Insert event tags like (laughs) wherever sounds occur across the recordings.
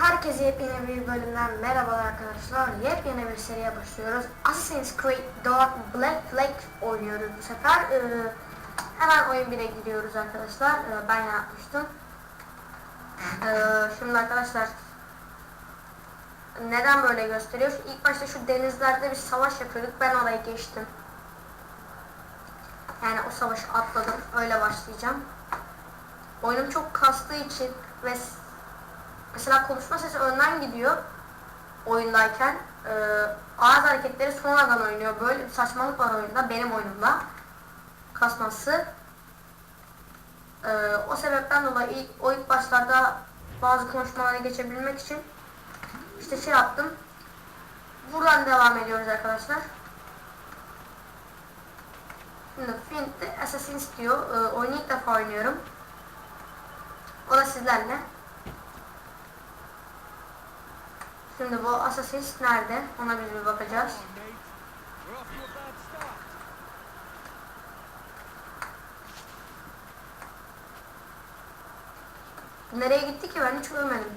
Herkese yepyeni bir bölümden merhabalar arkadaşlar. Yepyeni bir seriye başlıyoruz. Assassin's Creed Dark Black Flag oynuyoruz bu sefer. Ee, hemen oyun 1'e gidiyoruz arkadaşlar. Ee, ben yapmıştım. Ee, şimdi arkadaşlar neden böyle gösteriyor? İlk başta şu denizlerde bir savaş yapıyorduk. Ben orayı geçtim. Yani o savaşı atladım. Öyle başlayacağım. Oyunum çok kastığı için ve mesela konuşma sesi önden gidiyor oyundayken. Ee, ağız hareketleri sonradan oynuyor. Böyle bir saçmalık var oyunda. Benim oyunumda. Kasması. Ee, o sebepten dolayı ilk, o ilk başlarda bazı konuşmalara geçebilmek için işte şey yaptım. Buradan devam ediyoruz arkadaşlar. Şimdi Flint'te Assassin's diyor. Ee, oyunu ilk defa oynuyorum. O da sizlerle. Şimdi bu Assassin's nerede? Ona biz bir bakacağız. Nereye gitti ki ben hiç görmedim.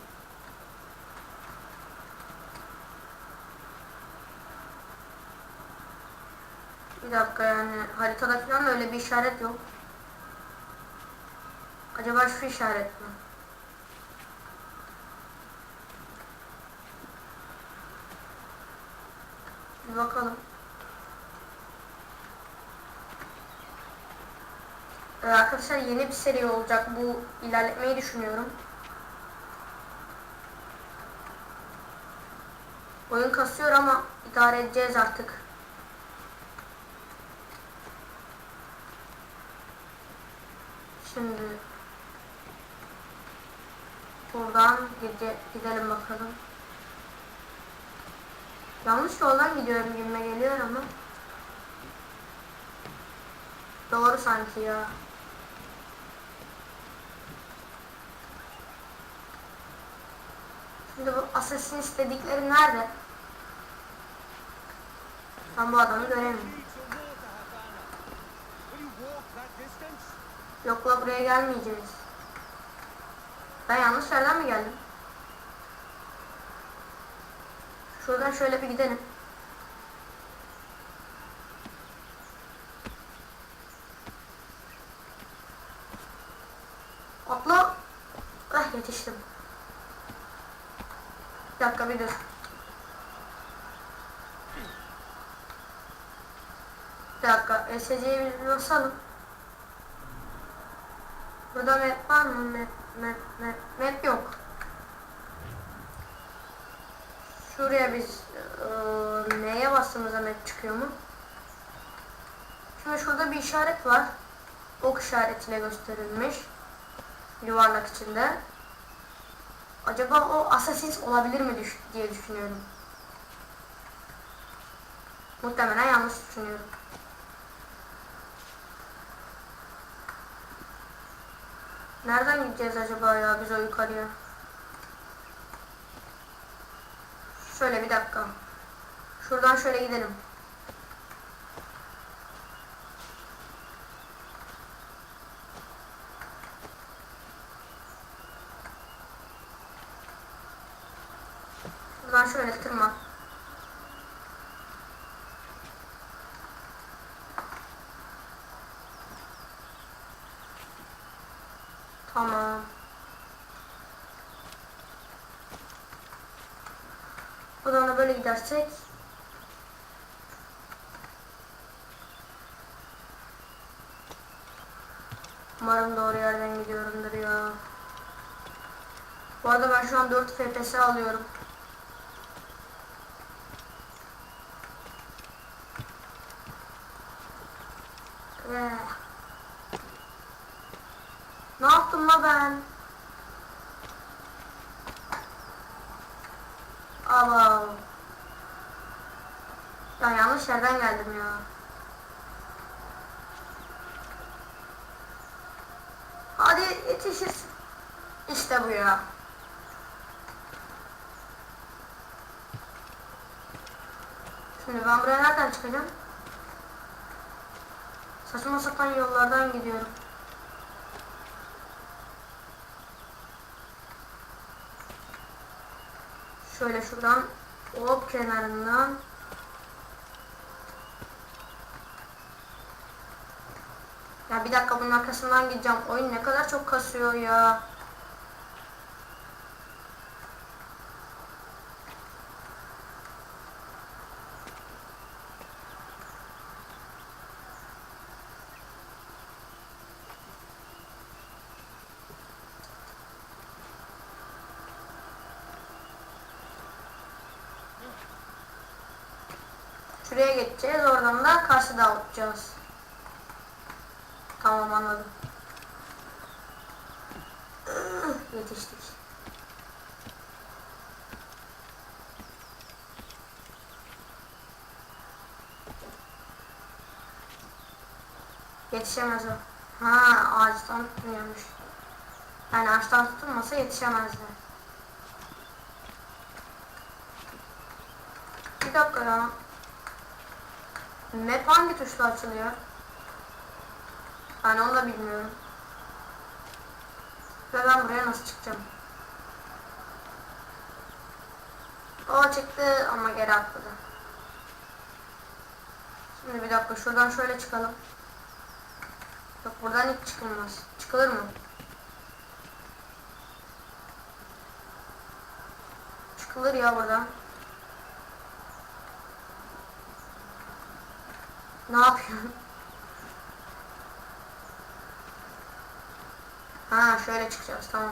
Bir dakika yani haritada falan öyle bir işaret yok. Acaba şu işaret mi? Bir bakalım. Ee, arkadaşlar yeni bir seri olacak. Bu ilerletmeyi düşünüyorum. Oyun kasıyor ama idare edeceğiz artık. Şimdi buradan gide, gidelim bakalım. Yanlış yoldan gidiyorum gibime geliyor ama. Doğru sanki ya. Şimdi bu Assassin's dedikleri nerede? Ben bu adamı göremiyorum. Yokla buraya gelmeyeceğiz. Ben yanlış yerden mi geldim? Şuradan şöyle bir gidelim. Atla. Ah yetiştim. Bir dakika bir dur. Bir dakika. SC'ye bir basalım. Burada map var mı? Map, map, map, map yok. Şuraya biz eee, neye bastığımızda map çıkıyor mu? Şimdi şurada bir işaret var. Ok işaretiyle gösterilmiş. Yuvarlak içinde. Acaba o Assassin's olabilir mi diye düşünüyorum. Muhtemelen yanlış düşünüyorum. Nereden gideceğiz acaba ya biz o yukarıya? Şöyle bir dakika. Şuradan şöyle gidelim. Buradan şöyle tırman. Tamam. Buradan da böyle gidersek Umarım doğru yerden gidiyorumdur ya. Bu arada ben şu an 4 FPS alıyorum. Ve ne yaptım la ben? Aba. Ya yanlış yerden geldim ya. Hadi yetişir. İşte bu ya. Şimdi ben buraya nereden çıkacağım? Saçma sapan yollardan gidiyorum. Şöyle şuradan hop kenarından Ya bir dakika bunun arkasından gideceğim. Oyun ne kadar çok kasıyor ya. Şuraya geçeceğiz. Oradan da karşı dağıtacağız. Tamam anladım. Yetiştik. Yetişemez o. Ha ağaçtan tutmuyormuş. Yani ağaçtan tutulmasa yetişemezler. Bir dakika ya. Map hangi tuşla açılıyor? Ben onu da bilmiyorum. Ben buraya nasıl çıkacağım? O çıktı ama geri atladı. Şimdi bir dakika şuradan şöyle çıkalım. Yok buradan hiç çıkılmaz. Çıkılır mı? Çıkılır ya buradan. Ne yapıyorsun? Ha şöyle çıkacağız tamam.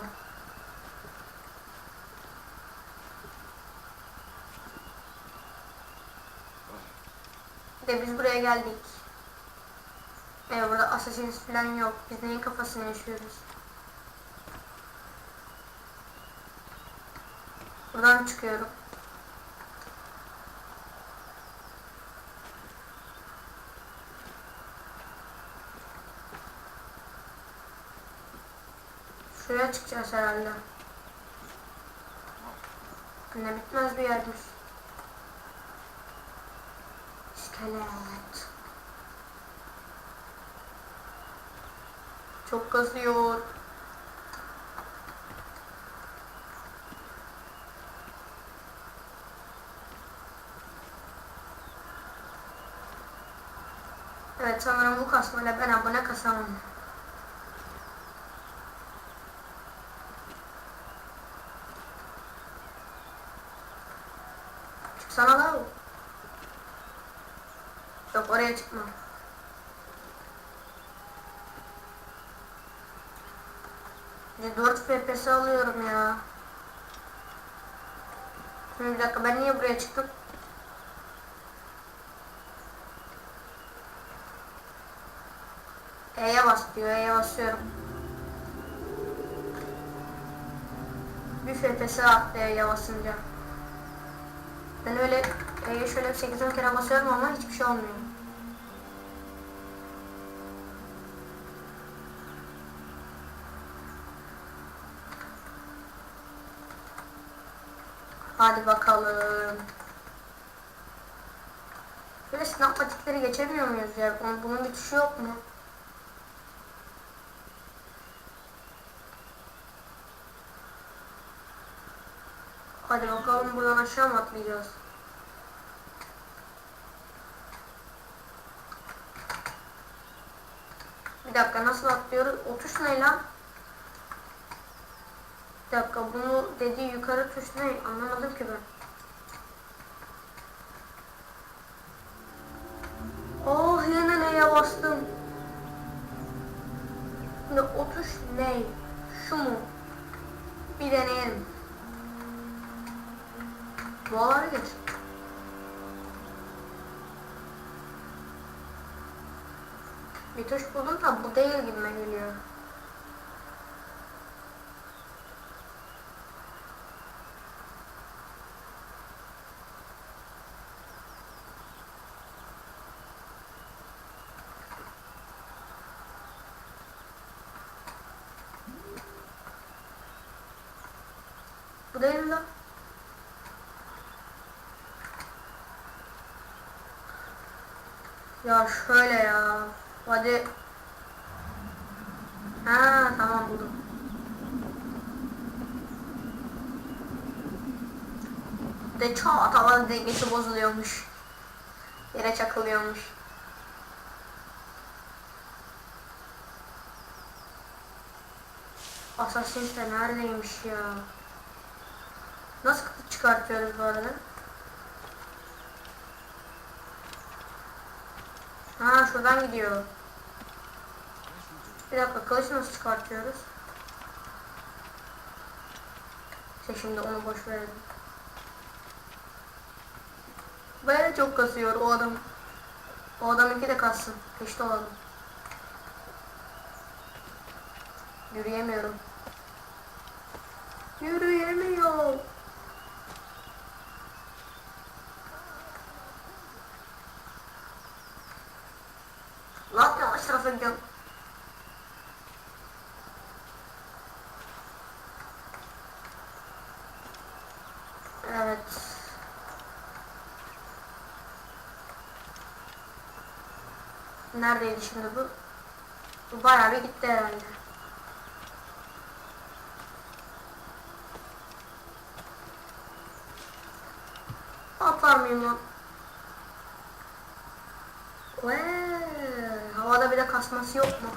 De biz buraya geldik. Evet burada Assassin's falan yok. Biz neyin kafasını yaşıyoruz? Buradan çıkıyorum. Şuraya çıkacağız herhalde. Ne bitmez bir yermiş. İskelet. Çok kasıyor. Evet sanırım bu kasmayla ben abone kasamam. Çıksana la. Yok oraya çıkma. Bir 4 FPS alıyorum ya. Şimdi bir dakika ben niye buraya çıktım? E'ye bas diyor. E'ye basıyorum. Bir FPS attı E'ye basınca. Ben öyle E'ye şöyle 8-10 kere basıyorum ama hiçbir şey olmuyor. Hadi bakalım. Böyle sınav patikleri geçemiyor muyuz ya? Bunun, bir tuşu yok mu? Hadi bakalım buradan aşağı mı atlayacağız? Bir dakika nasıl atlıyoruz? O tuş ne lan? Bir dakika bunu dediği yukarı tuş ne? Anlamadım ki ben. Oh yine neye bastım? Şimdi o tuş ne? Şu mu? Bir deneyelim. Duaları geç. Bir tuş buldum da bu değil gibime geliyor. Bu değil mi lan? Ya şöyle ya. Hadi. Ha tamam buldum. de çat havada dengesi bozuluyormuş. Yere çakılıyormuş. Assassin's de neredeymiş ya? Nasıl çıkartıyoruz bu arada? Ha şuradan gidiyor. Bir dakika kılıç nasıl çıkartıyoruz? İşte şimdi onu boş verelim. Böyle çok kasıyor o adam. O adamınki de kassın. Peşte olalım. Yürüyemiyorum. Yürüyemiyor. Lan yavaş tarafa gidiyorum. Evet. Neredeydi şimdi bu? Bu bayağı bir gitti herhalde. Atlar mıyım lan? Vee, havada bile kasması yok mu?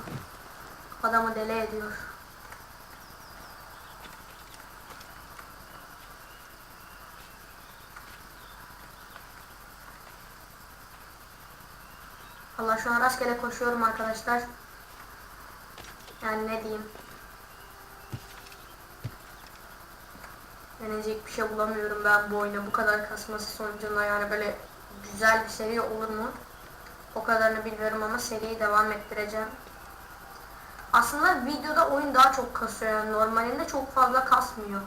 Adamı deli ediyor. Allah şu an rastgele koşuyorum arkadaşlar. Yani ne diyeyim. Deneyecek bir şey bulamıyorum ben bu oyuna. Bu kadar kasması sonucunda yani böyle güzel bir seri olur mu? O kadarını bilmiyorum ama seriyi devam ettireceğim. Aslında videoda oyun daha çok kasıyor yani normalinde çok fazla kasmıyor.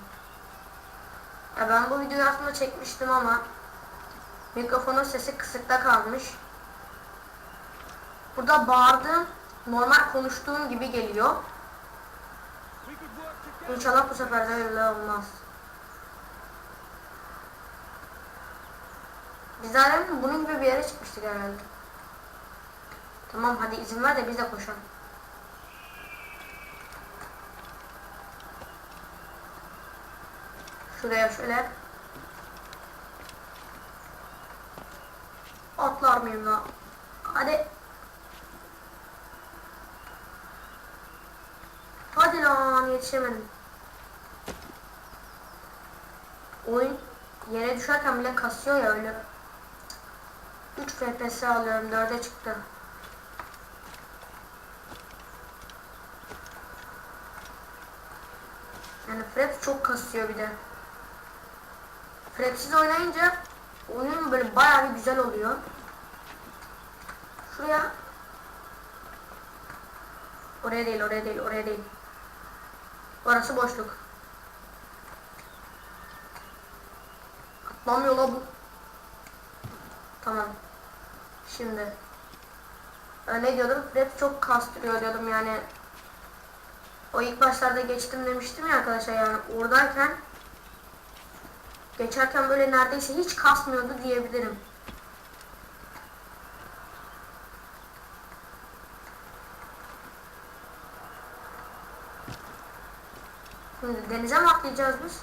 Ya ben bu videoyu aslında çekmiştim ama mikrofonun sesi kısıkta kalmış. Burada bağırdığım normal konuştuğum gibi geliyor. İnşallah bu sefer de öyle olmaz. Biz demin bunun gibi bir yere çıkmıştık herhalde. Tamam hadi izin ver de biz de koşalım. Şuraya şöyle. Atlar mıyım lan? Hadi. Hadi lan yetişemedim. Oyun yere düşerken bile kasıyor ya öyle. 3 FPS alıyorum 4'e çıktı. Yani Fraps çok kasıyor bir de. Frapsiz oynayınca oyun böyle bayağı bir güzel oluyor. Şuraya Oraya değil, oraya değil, oraya değil. Orası boşluk. Atlamıyor la bu. Tamam. Şimdi. Ee, ne diyordum? Rap çok kastırıyor diyordum yani. O ilk başlarda geçtim demiştim ya arkadaşlar yani oradayken geçerken böyle neredeyse hiç kasmıyordu diyebilirim. Denize mi atlayacağız biz?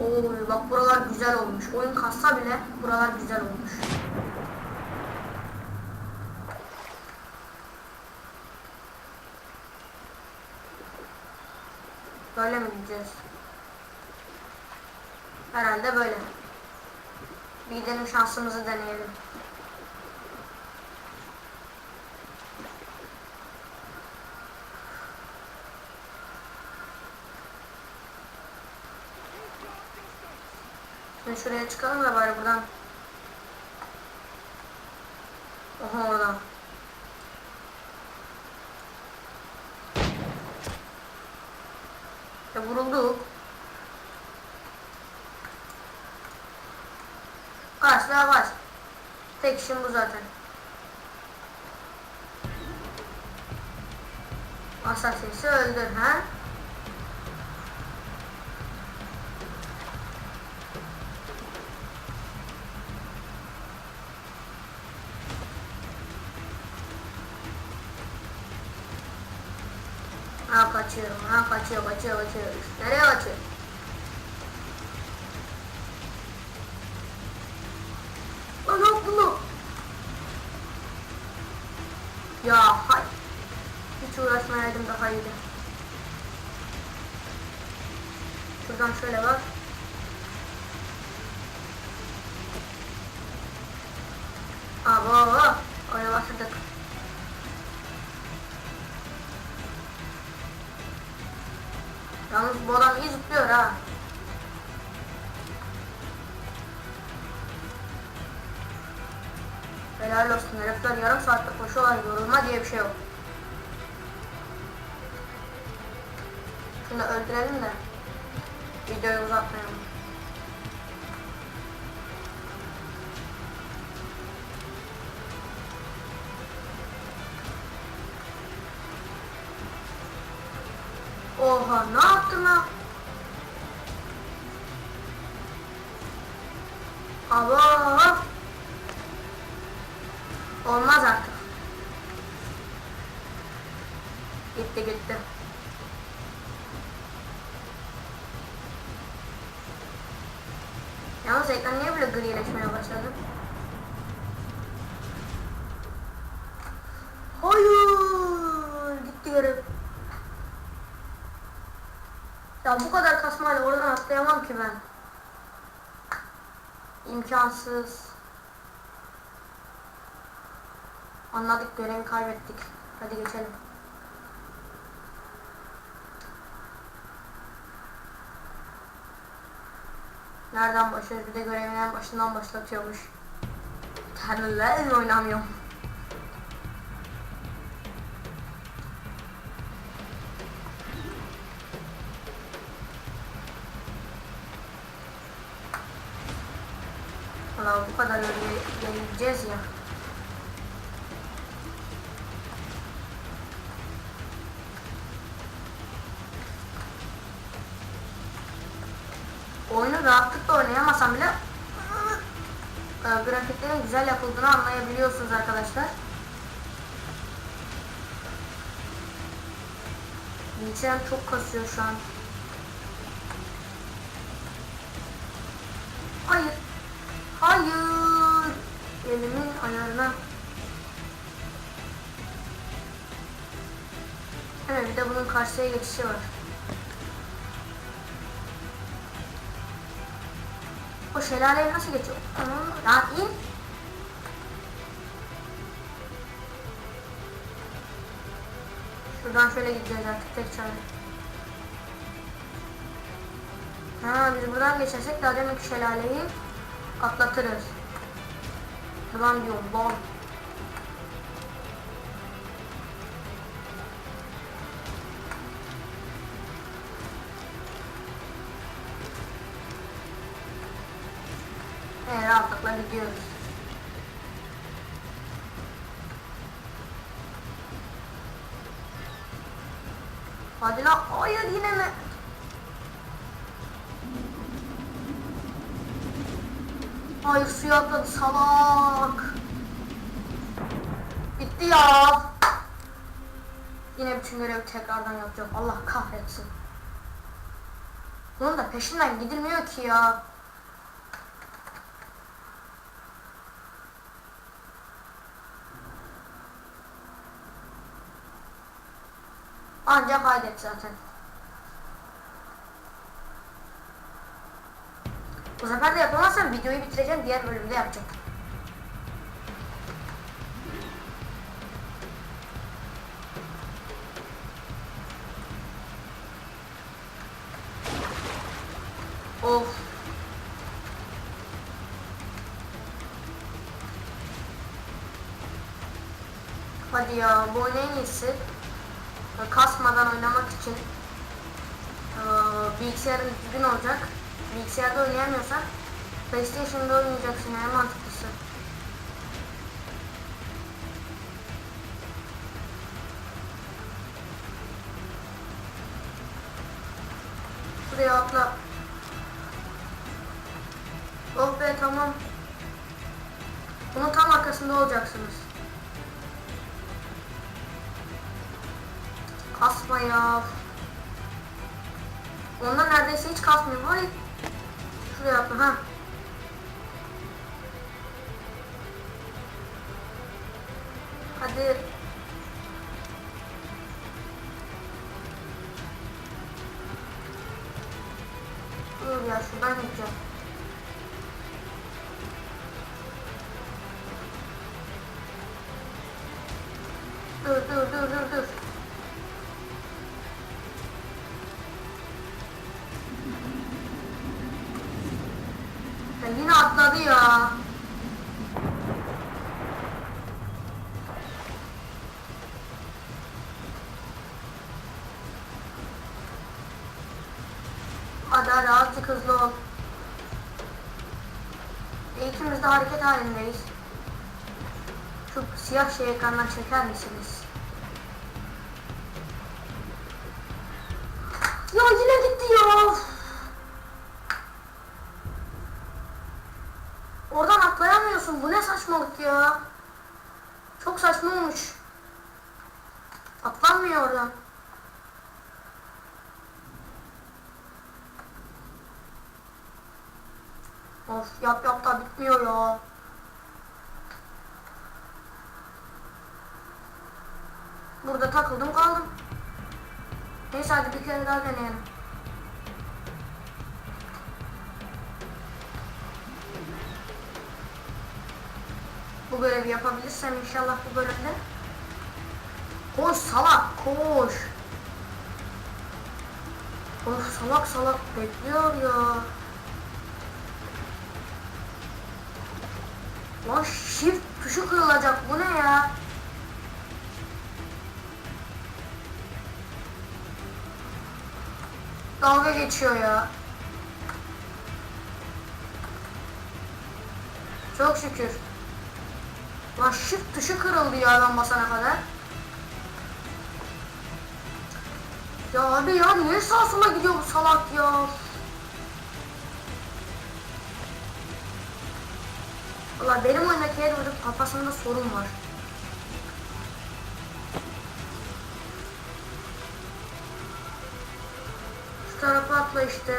Oo bak buralar güzel olmuş. Oyun kassa bile buralar güzel olmuş. Böyle mi gideceğiz? Herhalde böyle. Bir gidelim şansımızı deneyelim. Şimdi şuraya çıkalım da bari buradan. Oha orada. Ya vurulduk. Kaç daha kaç. Tek işim bu zaten. Assassin'i öldür ha? Ha kaçıyorum. Ha kaçıyor, kaçıyor, kaçıyor. Nereye kaçıyor? Lan yok bunu. Ya hay. Hiç uğraşmayaydım daha iyiydi. Bir şey yok. Şunu öldürelim de videoyu uzatmayalım. Oha ne yaptın lan? Allah! Olmaz artık. Gitti gitti. Yalnız ekran niye böyle grileşmeye başladı? Hayır! Gitti görev. Ya bu kadar kasmayla oradan atlayamam ki ben. İmkansız. Anladık görevi kaybettik. Hadi geçelim. Nereden başlıyoruz? Bir de görevin en başından başlatıyormuş. Terlilerle oynamıyorum. Valla bu kadar yenileceğiz ya. Güzel yapıldığını anlayabiliyorsunuz arkadaşlar. Bilgisayarım çok kasıyor şu an. Hayır. Hayır. Elimin ayarına. Evet bir de bunun karşıya geçişi var. O şelaleye nasıl geçiyor? Aa, Lan in. Şuradan şöyle gideceğiz artık tek çare. Ha biz buradan geçersek daha deminki şelaleyi atlatırız. Tamam diyorum bom. Tekrardan yapacağım. Allah kahretsin. Bunun da peşinden gidilmiyor ki ya. Ancak kaydet zaten. Bu sefer de yapamazsam videoyu bitireceğim. Diğer bölümde yapacağım. Hadi ya bu oyun en iyisi. Kasmadan oynamak için bilgisayarın düzgün olacak. Bilgisayarda oynayamıyorsan PlayStation'da oynayacaksın en mantıklısı. Buraya atla. Oh be tamam. Bunun tam arkasında olacaksınız. Hiç kasmıyor. Hayır. Şuraya yapma ha. Hadi azıcık hızlı ol. E, de hareket halindeyiz. Şu siyah şey ekrandan çeker misiniz? Ya yine gitti ya. Oradan atlayamıyorsun. Bu ne saçmalık ya. Çok saçma olmuş. Atlanmıyor oradan. Of yap yap da bitmiyor ya. Burada takıldım kaldım. Neyse hadi bir kere daha deneyelim. Bu görevi yapabilirsem inşallah bu bölümde. Koş salak koş. Of salak salak bekliyor ya. Lan shift tuşu kırılacak bu ne ya? Dalga geçiyor ya. Çok şükür. Lan shift tuşu kırıldı ya ben basana kadar. Ya abi ya niye sağa sola gidiyor bu salak ya? Valla benim oyundaki Edward'ın kafasında sorun var. Şu tarafa atla işte.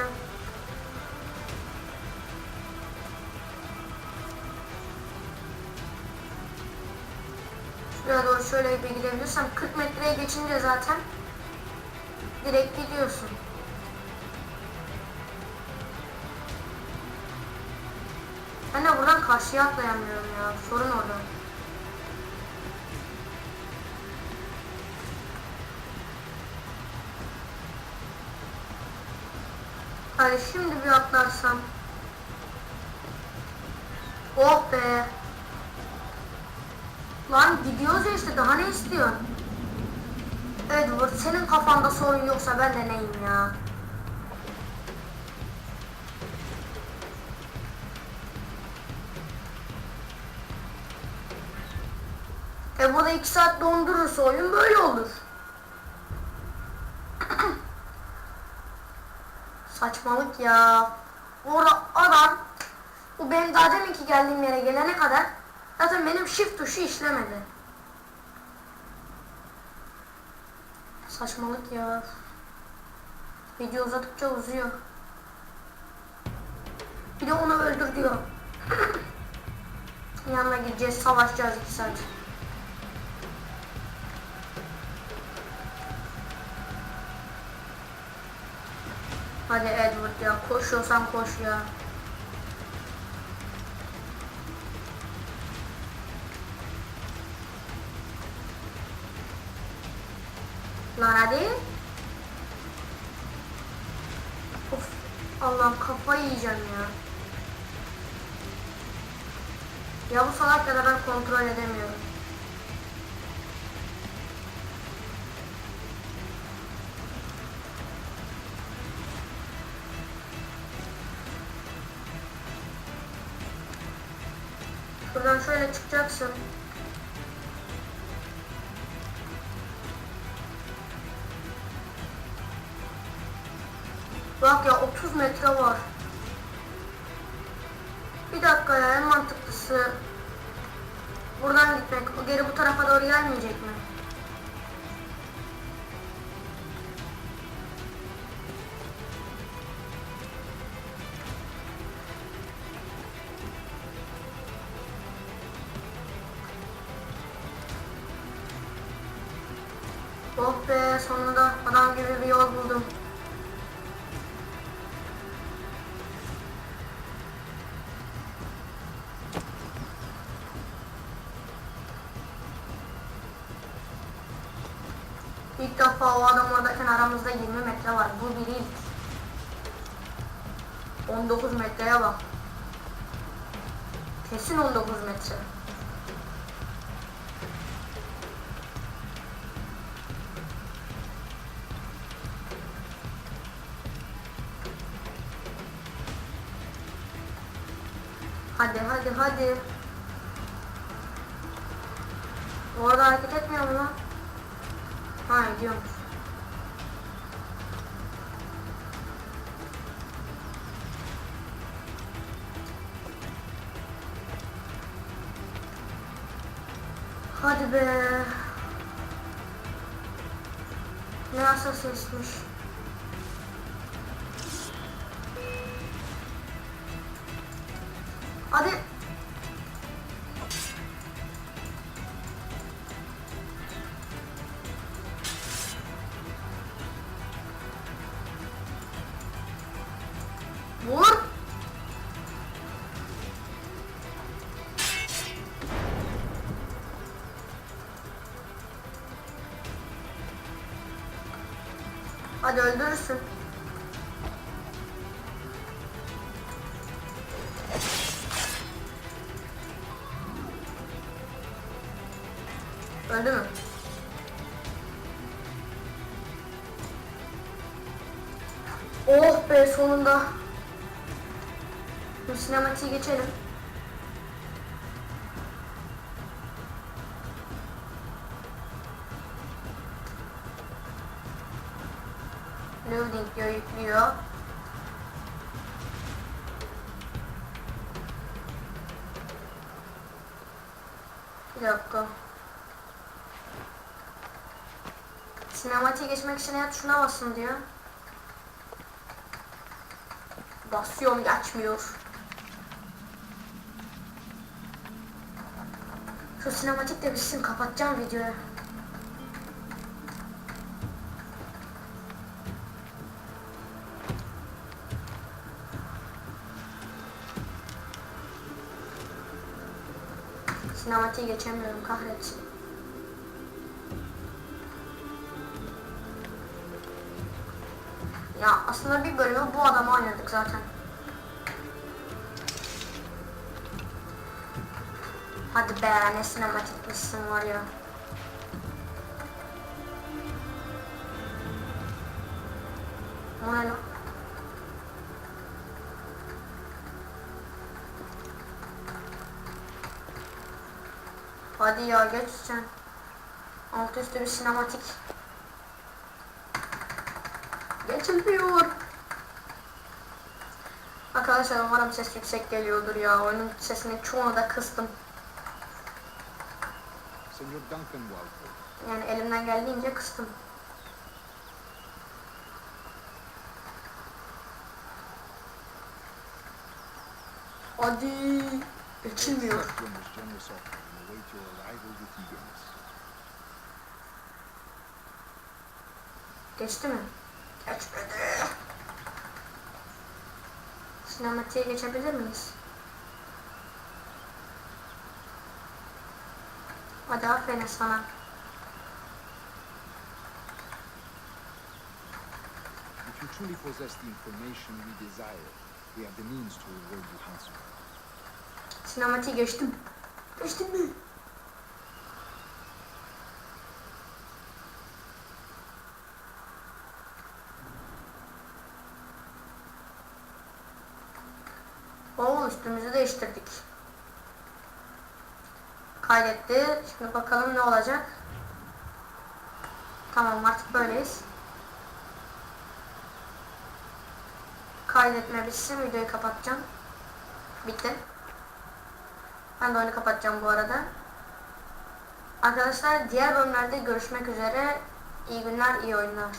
Şuraya doğru şöyle bir gidebilirsem 40 metreye geçince zaten direkt gidiyorsun. Ben de buradan karşıya atlayamıyorum ya. Sorun orada. Hadi şimdi bir atlarsam. Oh be. Lan gidiyoruz ya işte daha ne istiyorsun? Edward senin kafanda sorun yoksa ben de neyim ya? E burada iki saat dondurursa oyun böyle olur. Saçmalık ya. Orada adam bu benim daha deminki geldiğim yere gelene kadar zaten benim shift tuşu işlemedi. Saçmalık ya. Video uzadıkça uzuyor. Bir de onu öldür diyor. (laughs) Yanına gideceğiz, savaşacağız iki saat. Hadi Edward ya, koşuyorsan koş ya. Lan hadi. Of, Allah'ım kafayı yiyeceğim ya. Ya bu salak ya da ben kontrol edemiyorum. Şöyle İlk defa o adam oradayken aramızda 20 metre var. Bu bir ilk. 19 metreye bak. Kesin 19 metre. Hadi hadi hadi. Orada hareket etmiyor mu lan? Hadi. Vur. Sonunda. Şimdi sinematiği geçelim. Loading diyor yüklüyor. Bir dakika. Sinematiğe geçmek için eğer tuşuna basın diyor. Basıyorum geçmiyor. Şu sinematik de bitsin kapatacağım videoyu. Sinematiği geçemiyorum kahretsin. Aslında bir bölümü bu adamı oynadık zaten. Hadi be ne sinematikmişsin var ya. Lan? Hadi ya geç sen. Alt üstü bir sinematik. Geçilmiyor. Arkadaşlar umarım ses yüksek geliyordur ya. Oyunun sesini çoğunu da kıstım. Yani elimden geldiğince kıstım. Hadi. Geçilmiyor. Geçti mi? Geçmedi. Sinematiğe geçebilir miyiz? Hadi aferin sana. If you truly possess the information we desire, we have the means to reward you handsomely. Sinematiği geçtim. Geçtim mi? Kaydetti. Şimdi bakalım ne olacak. Tamam artık böyleyiz. Kaydetme bitsin videoyu kapatacağım. Bitti. Ben de oyunu kapatacağım bu arada. Arkadaşlar diğer bölümlerde görüşmek üzere. İyi günler, iyi oyunlar.